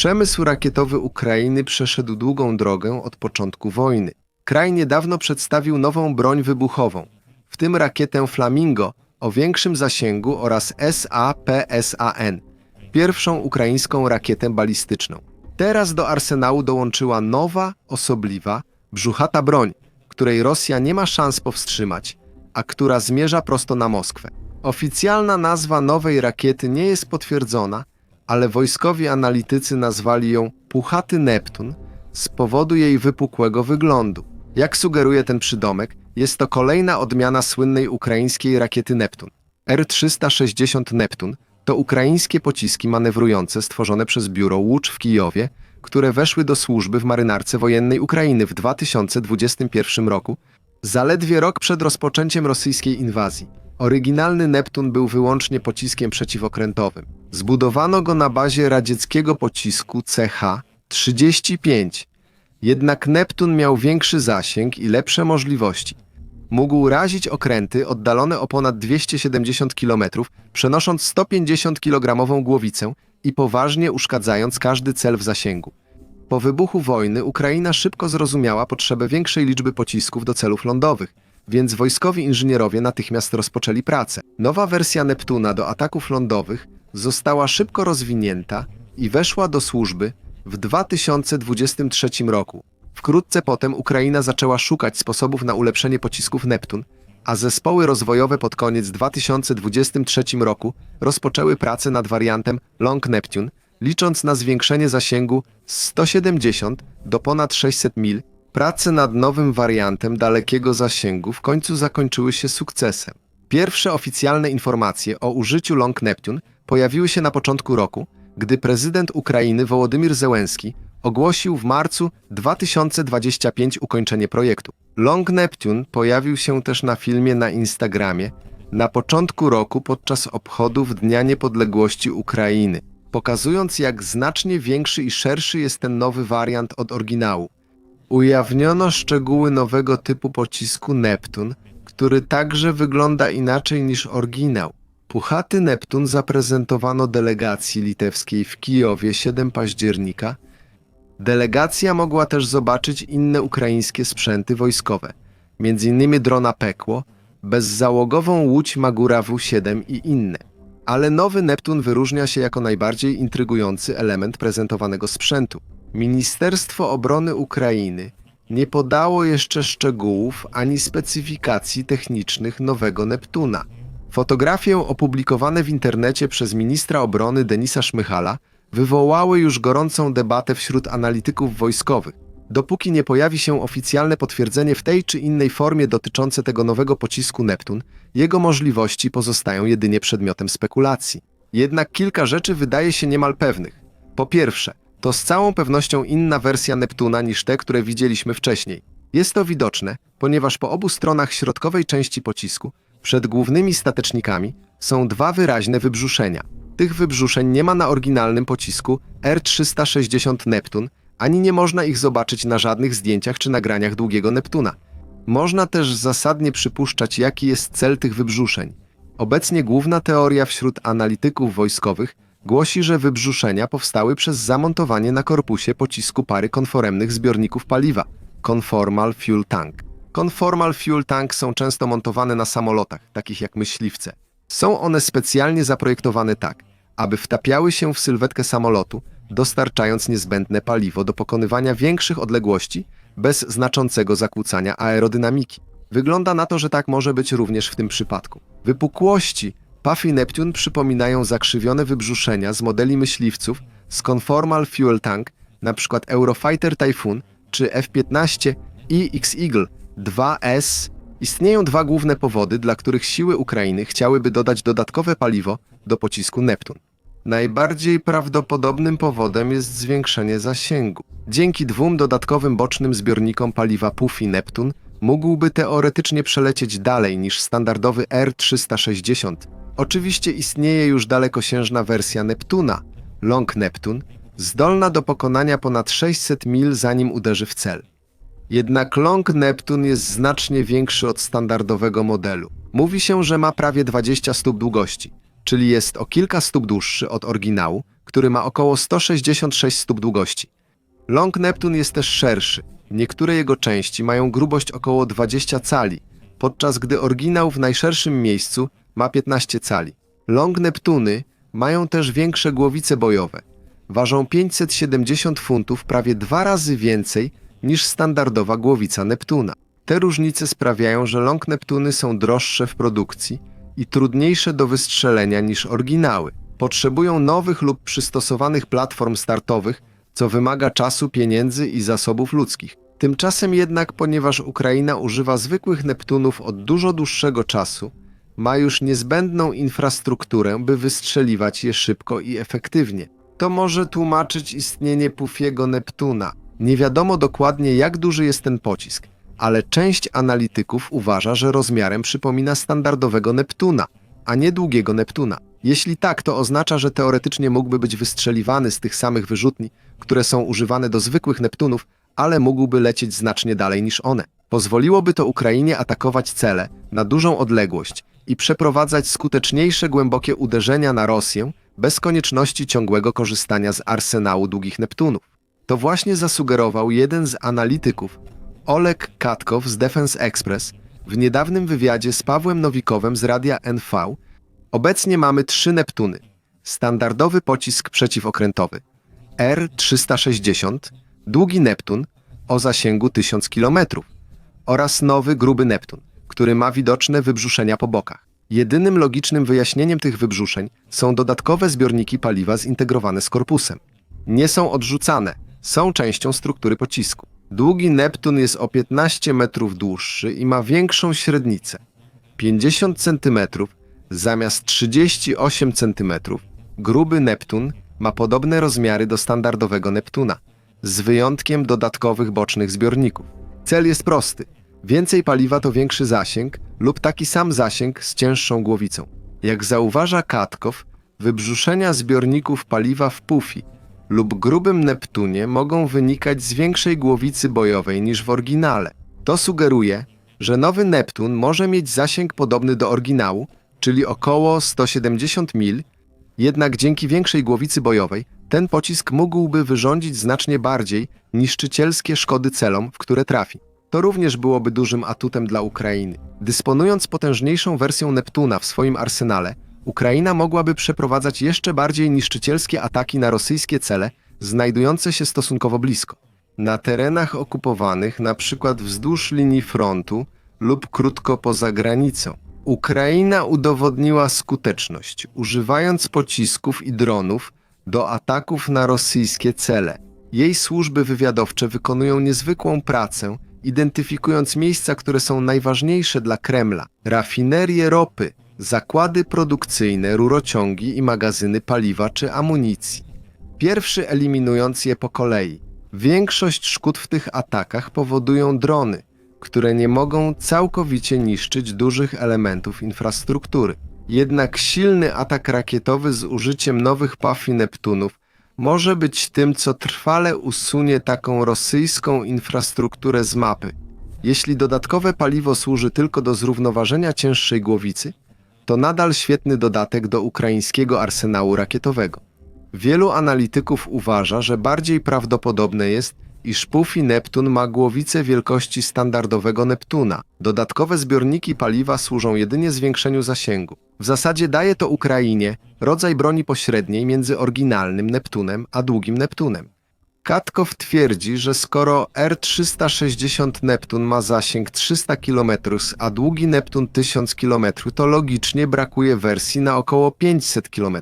Przemysł rakietowy Ukrainy przeszedł długą drogę od początku wojny. Kraj niedawno przedstawił nową broń wybuchową, w tym rakietę Flamingo o większym zasięgu oraz SAPSAN, pierwszą ukraińską rakietę balistyczną. Teraz do arsenału dołączyła nowa, osobliwa, brzuchata broń, której Rosja nie ma szans powstrzymać, a która zmierza prosto na Moskwę. Oficjalna nazwa nowej rakiety nie jest potwierdzona, ale wojskowi analitycy nazwali ją Puchaty Neptun z powodu jej wypukłego wyglądu. Jak sugeruje ten przydomek, jest to kolejna odmiana słynnej ukraińskiej rakiety Neptun. R-360 Neptun to ukraińskie pociski manewrujące stworzone przez biuro Łucz w Kijowie, które weszły do służby w marynarce wojennej Ukrainy w 2021 roku, zaledwie rok przed rozpoczęciem rosyjskiej inwazji. Oryginalny Neptun był wyłącznie pociskiem przeciwokrętowym. Zbudowano go na bazie radzieckiego pocisku CH-35. Jednak Neptun miał większy zasięg i lepsze możliwości. Mógł razić okręty oddalone o ponad 270 km, przenosząc 150 kg głowicę i poważnie uszkadzając każdy cel w zasięgu. Po wybuchu wojny Ukraina szybko zrozumiała potrzebę większej liczby pocisków do celów lądowych, więc wojskowi inżynierowie natychmiast rozpoczęli pracę. Nowa wersja Neptuna do ataków lądowych została szybko rozwinięta i weszła do służby w 2023 roku. Wkrótce potem Ukraina zaczęła szukać sposobów na ulepszenie pocisków Neptun, a zespoły rozwojowe pod koniec 2023 roku rozpoczęły pracę nad wariantem Long Neptune, licząc na zwiększenie zasięgu z 170 do ponad 600 mil. Prace nad nowym wariantem dalekiego zasięgu w końcu zakończyły się sukcesem. Pierwsze oficjalne informacje o użyciu Long Neptune pojawiły się na początku roku, gdy prezydent Ukrainy Wołodymir Zełenski ogłosił w marcu 2025 ukończenie projektu. Long Neptune pojawił się też na filmie na Instagramie na początku roku podczas obchodów Dnia Niepodległości Ukrainy, pokazując jak znacznie większy i szerszy jest ten nowy wariant od oryginału. Ujawniono szczegóły nowego typu pocisku Neptun, który także wygląda inaczej niż oryginał. Puchaty Neptun zaprezentowano delegacji litewskiej w Kijowie 7 października. Delegacja mogła też zobaczyć inne ukraińskie sprzęty wojskowe, m.in. drona Pekło, bezzałogową łódź Magura W7 i inne. Ale nowy Neptun wyróżnia się jako najbardziej intrygujący element prezentowanego sprzętu. Ministerstwo Obrony Ukrainy nie podało jeszcze szczegółów ani specyfikacji technicznych nowego Neptuna. Fotografie opublikowane w internecie przez ministra obrony Denisa Szmychala wywołały już gorącą debatę wśród analityków wojskowych. Dopóki nie pojawi się oficjalne potwierdzenie w tej czy innej formie dotyczące tego nowego pocisku Neptun, jego możliwości pozostają jedynie przedmiotem spekulacji. Jednak kilka rzeczy wydaje się niemal pewnych. Po pierwsze, to z całą pewnością inna wersja Neptuna niż te, które widzieliśmy wcześniej. Jest to widoczne, ponieważ po obu stronach środkowej części pocisku, przed głównymi statecznikami, są dwa wyraźne wybrzuszenia. Tych wybrzuszeń nie ma na oryginalnym pocisku R-360 Neptun, ani nie można ich zobaczyć na żadnych zdjęciach czy nagraniach długiego Neptuna. Można też zasadnie przypuszczać, jaki jest cel tych wybrzuszeń. Obecnie główna teoria wśród analityków wojskowych głosi, że wybrzuszenia powstały przez zamontowanie na korpusie pocisku pary konforemnych zbiorników paliwa Conformal Fuel Tank. Conformal Fuel Tank są często montowane na samolotach, takich jak myśliwce. Są one specjalnie zaprojektowane tak, aby wtapiały się w sylwetkę samolotu, dostarczając niezbędne paliwo do pokonywania większych odległości bez znaczącego zakłócania aerodynamiki. Wygląda na to, że tak może być również w tym przypadku. Wypukłości Puffy Neptune przypominają zakrzywione wybrzuszenia z modeli myśliwców z Conformal Fuel Tank, np. Eurofighter Typhoon czy F-15 i X-Eagle 2S. Istnieją dwa główne powody, dla których siły Ukrainy chciałyby dodać dodatkowe paliwo do pocisku Neptun. Najbardziej prawdopodobnym powodem jest zwiększenie zasięgu. Dzięki dwóm dodatkowym bocznym zbiornikom paliwa Puffy Neptun mógłby teoretycznie przelecieć dalej niż standardowy R-360. Oczywiście istnieje już dalekosiężna wersja Neptuna, Long Neptun, zdolna do pokonania ponad 600 mil zanim uderzy w cel. Jednak Long Neptun jest znacznie większy od standardowego modelu. Mówi się, że ma prawie 20 stóp długości, czyli jest o kilka stóp dłuższy od oryginału, który ma około 166 stóp długości. Long Neptun jest też szerszy. Niektóre jego części mają grubość około 20 cali, podczas gdy oryginał w najszerszym miejscu ma 15 cali. Long Neptuny mają też większe głowice bojowe. Ważą 570 funtów, prawie dwa razy więcej niż standardowa głowica Neptuna. Te różnice sprawiają, że Long Neptuny są droższe w produkcji i trudniejsze do wystrzelenia niż oryginały. Potrzebują nowych lub przystosowanych platform startowych, co wymaga czasu, pieniędzy i zasobów ludzkich. Tymczasem jednak, ponieważ Ukraina używa zwykłych Neptunów od dużo dłuższego czasu, ma już niezbędną infrastrukturę, by wystrzeliwać je szybko i efektywnie. To może tłumaczyć istnienie Pufiego Neptuna. Nie wiadomo dokładnie, jak duży jest ten pocisk, ale część analityków uważa, że rozmiarem przypomina standardowego Neptuna, a nie długiego Neptuna. Jeśli tak, to oznacza, że teoretycznie mógłby być wystrzeliwany z tych samych wyrzutni, które są używane do zwykłych Neptunów, ale mógłby lecieć znacznie dalej niż one. Pozwoliłoby to Ukrainie atakować cele na dużą odległość i przeprowadzać skuteczniejsze głębokie uderzenia na Rosję bez konieczności ciągłego korzystania z arsenału długich Neptunów. To właśnie zasugerował jeden z analityków, Oleg Katkow z Defense Express, w niedawnym wywiadzie z Pawłem Nowikowem z Radia NV. Obecnie mamy trzy Neptuny. Standardowy pocisk przeciwokrętowy R-360, długi Neptun o zasięgu 1000 km oraz nowy gruby Neptun, który ma widoczne wybrzuszenia po bokach. Jedynym logicznym wyjaśnieniem tych wybrzuszeń są dodatkowe zbiorniki paliwa zintegrowane z korpusem. Nie są odrzucane, są częścią struktury pocisku. Długi Neptun jest o 15 metrów dłuższy i ma większą średnicę 50 cm zamiast 38 cm. Gruby Neptun ma podobne rozmiary do standardowego Neptuna, z wyjątkiem dodatkowych bocznych zbiorników. Cel jest prosty. Więcej paliwa to większy zasięg lub taki sam zasięg z cięższą głowicą. Jak zauważa Katkow, wybrzuszenia zbiorników paliwa w Pufi lub grubym Neptunie mogą wynikać z większej głowicy bojowej niż w oryginale. To sugeruje, że nowy Neptun może mieć zasięg podobny do oryginału, czyli około 170 mil, jednak dzięki większej głowicy bojowej ten pocisk mógłby wyrządzić znacznie bardziej niszczycielskie szkody celom, w które trafi. To również byłoby dużym atutem dla Ukrainy. Dysponując potężniejszą wersją Neptuna w swoim arsenale, Ukraina mogłaby przeprowadzać jeszcze bardziej niszczycielskie ataki na rosyjskie cele znajdujące się stosunkowo blisko. Na terenach okupowanych, przykład wzdłuż linii frontu lub krótko poza granicą. Ukraina udowodniła skuteczność, używając pocisków i dronów do ataków na rosyjskie cele. Jej służby wywiadowcze wykonują niezwykłą pracę, identyfikując miejsca, które są najważniejsze dla Kremla: rafinerie ropy, zakłady produkcyjne, rurociągi i magazyny paliwa czy amunicji. Pierwszy eliminując je po kolei. Większość szkód w tych atakach powodują drony, które nie mogą całkowicie niszczyć dużych elementów infrastruktury. Jednak silny atak rakietowy z użyciem nowych Puffy Neptunów może być tym, co trwale usunie taką rosyjską infrastrukturę z mapy. Jeśli dodatkowe paliwo służy tylko do zrównoważenia cięższej głowicy, to nadal świetny dodatek do ukraińskiego arsenału rakietowego. Wielu analityków uważa, że bardziej prawdopodobne jest, iż Puffy Neptun ma głowicę wielkości standardowego Neptuna. Dodatkowe zbiorniki paliwa służą jedynie zwiększeniu zasięgu. W zasadzie daje to Ukrainie rodzaj broni pośredniej między oryginalnym Neptunem a długim Neptunem. Katkow twierdzi, że skoro R-360 Neptun ma zasięg 300 km, a długi Neptun 1000 km, to logicznie brakuje wersji na około 500 km.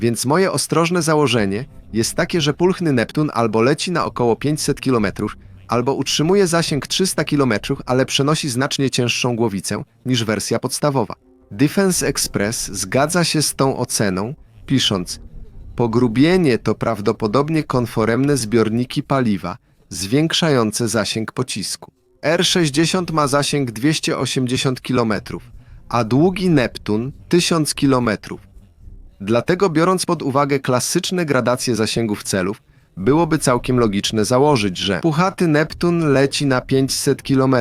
Więc moje ostrożne założenie jest takie, że pulchny Neptun albo leci na około 500 km, albo utrzymuje zasięg 300 km, ale przenosi znacznie cięższą głowicę niż wersja podstawowa. Defense Express zgadza się z tą oceną, pisząc: Pogrubienie to prawdopodobnie konforemne zbiorniki paliwa, zwiększające zasięg pocisku. R60 ma zasięg 280 km, a długi Neptun 1000 km. Dlatego biorąc pod uwagę klasyczne gradacje zasięgów celów, byłoby całkiem logiczne założyć, że puchaty Neptun leci na 500 km.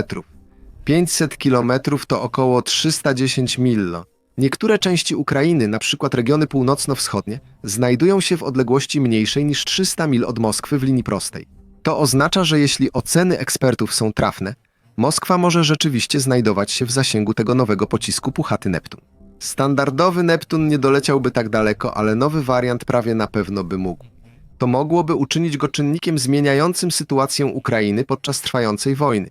500 km to około 310 mil. Niektóre części Ukrainy, np. regiony północno-wschodnie, znajdują się w odległości mniejszej niż 300 mil od Moskwy w linii prostej. To oznacza, że jeśli oceny ekspertów są trafne, Moskwa może rzeczywiście znajdować się w zasięgu tego nowego pocisku Puchaty Neptun. Standardowy Neptun nie doleciałby tak daleko, ale nowy wariant prawie na pewno by mógł. To mogłoby uczynić go czynnikiem zmieniającym sytuację Ukrainy podczas trwającej wojny,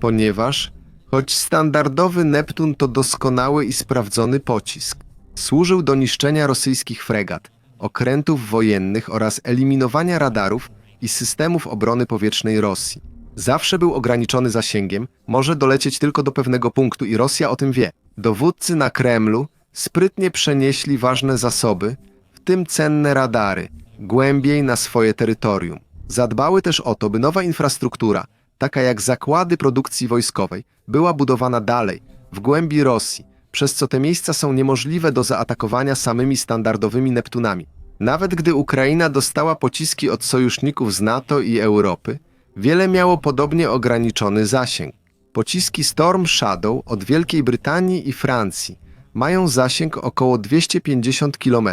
ponieważ choć standardowy Neptun to doskonały i sprawdzony pocisk, służył do niszczenia rosyjskich fregat, okrętów wojennych oraz eliminowania radarów i systemów obrony powietrznej Rosji. Zawsze był ograniczony zasięgiem, może dolecieć tylko do pewnego punktu i Rosja o tym wie. Dowódcy na Kremlu sprytnie przenieśli ważne zasoby, w tym cenne radary, głębiej na swoje terytorium. Zadbały też o to, by nowa infrastruktura, taka jak zakłady produkcji wojskowej, była budowana dalej, w głębi Rosji, przez co te miejsca są niemożliwe do zaatakowania samymi standardowymi Neptunami. Nawet gdy Ukraina dostała pociski od sojuszników z NATO i Europy, wiele miało podobnie ograniczony zasięg. Pociski Storm Shadow od Wielkiej Brytanii i Francji mają zasięg około 250 km,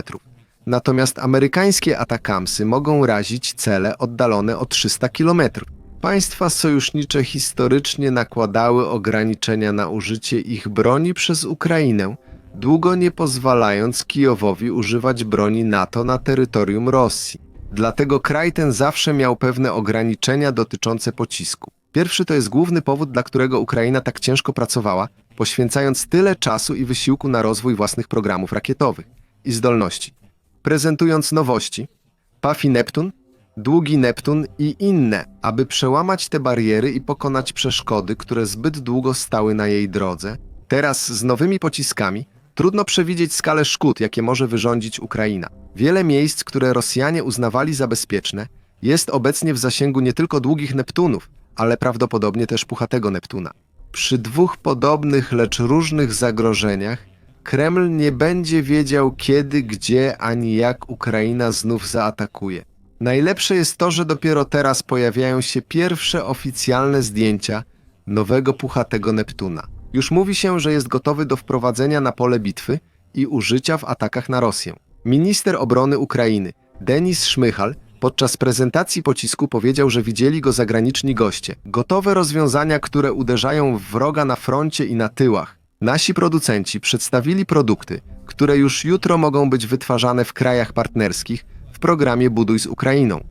natomiast amerykańskie Atakamsy mogą razić cele oddalone o 300 km. Państwa sojusznicze historycznie nakładały ograniczenia na użycie ich broni przez Ukrainę, długo nie pozwalając Kijowowi używać broni NATO na terytorium Rosji. Dlatego kraj ten zawsze miał pewne ograniczenia dotyczące pocisku. Pierwszy to jest główny powód, dla którego Ukraina tak ciężko pracowała, poświęcając tyle czasu i wysiłku na rozwój własnych programów rakietowych i zdolności. Prezentując nowości, Pafi Neptun, Długi Neptun i inne, aby przełamać te bariery i pokonać przeszkody, które zbyt długo stały na jej drodze, teraz z nowymi pociskami trudno przewidzieć skalę szkód, jakie może wyrządzić Ukraina. Wiele miejsc, które Rosjanie uznawali za bezpieczne, jest obecnie w zasięgu nie tylko długich Neptunów, ale prawdopodobnie też puchatego Neptuna. Przy dwóch podobnych, lecz różnych zagrożeniach, Kreml nie będzie wiedział kiedy, gdzie ani jak Ukraina znów zaatakuje. Najlepsze jest to, że dopiero teraz pojawiają się pierwsze oficjalne zdjęcia nowego puchatego Neptuna. Już mówi się, że jest gotowy do wprowadzenia na pole bitwy i użycia w atakach na Rosję. Minister obrony Ukrainy Denis Szmychal podczas prezentacji pocisku powiedział, że widzieli go zagraniczni goście. Gotowe rozwiązania, które uderzają w wroga na froncie i na tyłach. Nasi producenci przedstawili produkty, które już jutro mogą być wytwarzane w krajach partnerskich w programie Buduj z Ukrainą.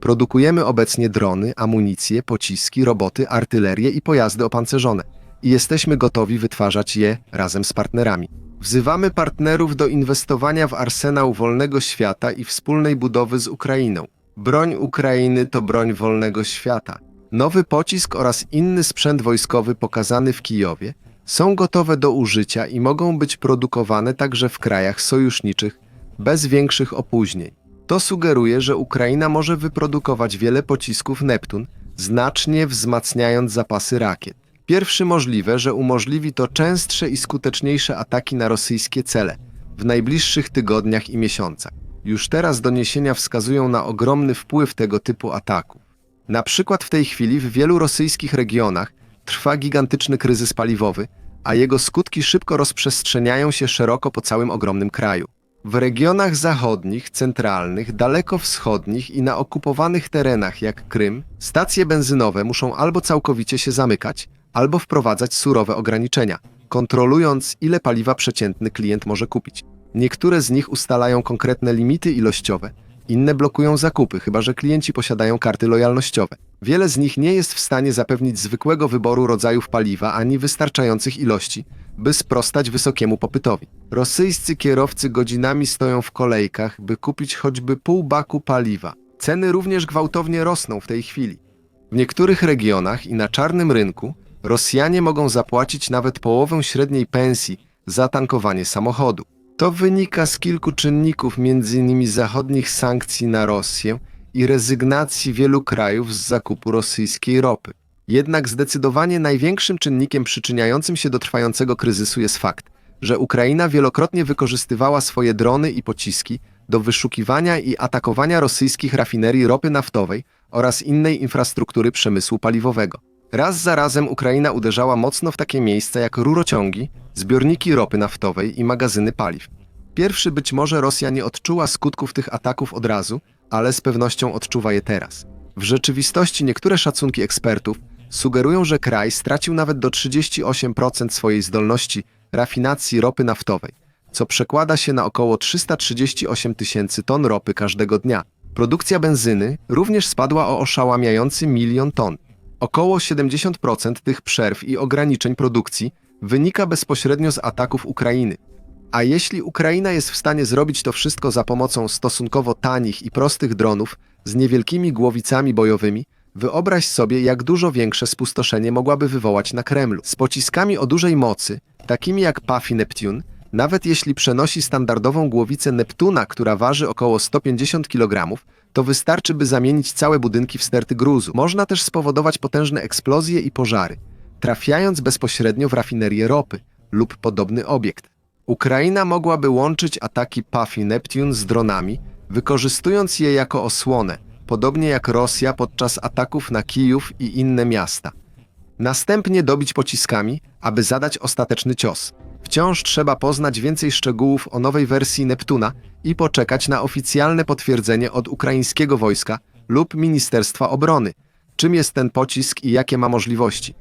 Produkujemy obecnie drony, amunicję, pociski, roboty, artylerię i pojazdy opancerzone i jesteśmy gotowi wytwarzać je razem z partnerami. Wzywamy partnerów do inwestowania w arsenał wolnego świata i wspólnej budowy z Ukrainą. Broń Ukrainy to broń wolnego świata. Nowy pocisk oraz inny sprzęt wojskowy pokazany w Kijowie są gotowe do użycia i mogą być produkowane także w krajach sojuszniczych bez większych opóźnień. To sugeruje, że Ukraina może wyprodukować wiele pocisków Neptun, znacznie wzmacniając zapasy rakiet. Pierwszy możliwe, że umożliwi to częstsze i skuteczniejsze ataki na rosyjskie cele w najbliższych tygodniach i miesiącach. Już teraz doniesienia wskazują na ogromny wpływ tego typu ataków. Na przykład w tej chwili w wielu rosyjskich regionach trwa gigantyczny kryzys paliwowy, a jego skutki szybko rozprzestrzeniają się szeroko po całym ogromnym kraju. W regionach zachodnich, centralnych, dalekowschodnich i na okupowanych terenach jak Krym, stacje benzynowe muszą albo całkowicie się zamykać, albo wprowadzać surowe ograniczenia, kontrolując ile paliwa przeciętny klient może kupić. Niektóre z nich ustalają konkretne limity ilościowe, inne blokują zakupy, chyba że klienci posiadają karty lojalnościowe. Wiele z nich nie jest w stanie zapewnić zwykłego wyboru rodzajów paliwa ani wystarczających ilości, by sprostać wysokiemu popytowi. Rosyjscy kierowcy godzinami stoją w kolejkach, by kupić choćby pół baku paliwa. Ceny również gwałtownie rosną w tej chwili. W niektórych regionach i na czarnym rynku Rosjanie mogą zapłacić nawet połowę średniej pensji za tankowanie samochodu. To wynika z kilku czynników, m.in. zachodnich sankcji na Rosję i rezygnacji wielu krajów z zakupu rosyjskiej ropy. Jednak zdecydowanie największym czynnikiem przyczyniającym się do trwającego kryzysu jest fakt, że Ukraina wielokrotnie wykorzystywała swoje drony i pociski do wyszukiwania i atakowania rosyjskich rafinerii ropy naftowej oraz innej infrastruktury przemysłu paliwowego. Raz za razem Ukraina uderzała mocno w takie miejsca jak rurociągi, zbiorniki ropy naftowej i magazyny paliw. Pierwszy być może Rosja nie odczuła skutków tych ataków od razu, ale z pewnością odczuwa je teraz. W rzeczywistości niektóre szacunki ekspertów sugerują, że kraj stracił nawet do 38% swojej zdolności rafinacji ropy naftowej, co przekłada się na około 338 tysięcy ton ropy każdego dnia. Produkcja benzyny również spadła o oszałamiający milion ton. Około 70% tych przerw i ograniczeń produkcji wynika bezpośrednio z ataków Ukrainy. A jeśli Ukraina jest w stanie zrobić to wszystko za pomocą stosunkowo tanich i prostych dronów z niewielkimi głowicami bojowymi, wyobraź sobie, jak dużo większe spustoszenie mogłaby wywołać na Kremlu. Z pociskami o dużej mocy, takimi jak Puffy Neptune, nawet jeśli przenosi standardową głowicę Neptuna, która waży około 150 kg, to wystarczy, by zamienić całe budynki w sterty gruzu. Można też spowodować potężne eksplozje i pożary, trafiając bezpośrednio w rafinerię ropy lub podobny obiekt. Ukraina mogłaby łączyć ataki Puffy Neptune z dronami, wykorzystując je jako osłonę, podobnie jak Rosja podczas ataków na Kijów i inne miasta. Następnie dobić pociskami, aby zadać ostateczny cios. Wciąż trzeba poznać więcej szczegółów o nowej wersji Neptuna i poczekać na oficjalne potwierdzenie od ukraińskiego wojska lub Ministerstwa Obrony, czym jest ten pocisk i jakie ma możliwości.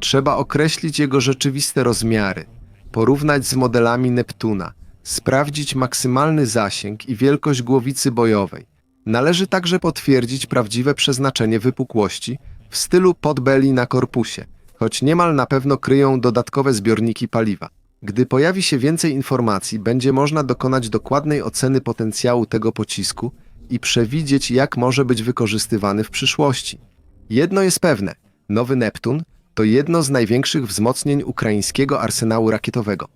Trzeba określić jego rzeczywiste rozmiary, porównać z modelami Neptuna, sprawdzić maksymalny zasięg i wielkość głowicy bojowej. Należy także potwierdzić prawdziwe przeznaczenie wypukłości w stylu podbeli na korpusie, choć niemal na pewno kryją dodatkowe zbiorniki paliwa. Gdy pojawi się więcej informacji, będzie można dokonać dokładnej oceny potencjału tego pocisku i przewidzieć, jak może być wykorzystywany w przyszłości. Jedno jest pewne: nowy Neptun to jedno z największych wzmocnień ukraińskiego arsenału rakietowego.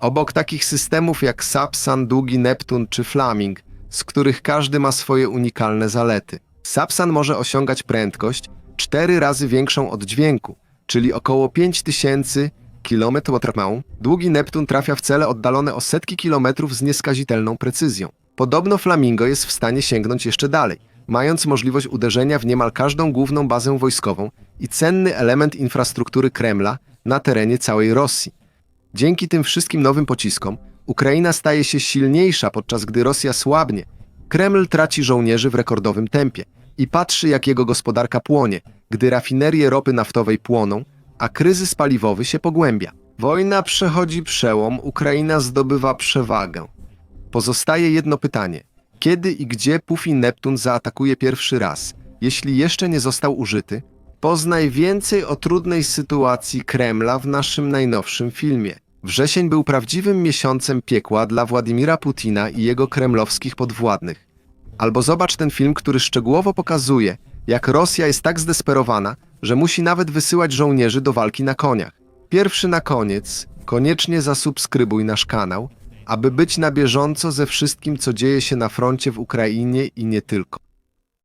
Obok takich systemów jak Sapsan, Długi Neptun czy Flaming, z których każdy ma swoje unikalne zalety. Sapsan może osiągać prędkość cztery razy większą od dźwięku, czyli około 5000 km na Długi Neptun trafia w cele oddalone o setki kilometrów z nieskazitelną precyzją. Podobno Flamingo jest w stanie sięgnąć jeszcze dalej, mając możliwość uderzenia w niemal każdą główną bazę wojskową i cenny element infrastruktury Kremla na terenie całej Rosji. Dzięki tym wszystkim nowym pociskom Ukraina staje się silniejsza, podczas gdy Rosja słabnie. Kreml traci żołnierzy w rekordowym tempie i patrzy, jak jego gospodarka płonie, gdy rafinerie ropy naftowej płoną, a kryzys paliwowy się pogłębia. Wojna przechodzi przełom, Ukraina zdobywa przewagę. Pozostaje jedno pytanie. Kiedy i gdzie Puffy Neptun zaatakuje pierwszy raz, jeśli jeszcze nie został użyty? Poznaj więcej o trudnej sytuacji Kremla w naszym najnowszym filmie. Wrzesień był prawdziwym miesiącem piekła dla Władimira Putina i jego kremlowskich podwładnych. Albo zobacz ten film, który szczegółowo pokazuje, jak Rosja jest tak zdesperowana, że musi nawet wysyłać żołnierzy do walki na koniach. Pierwszy na koniec, koniecznie zasubskrybuj nasz kanał, aby być na bieżąco ze wszystkim, co dzieje się na froncie w Ukrainie i nie tylko.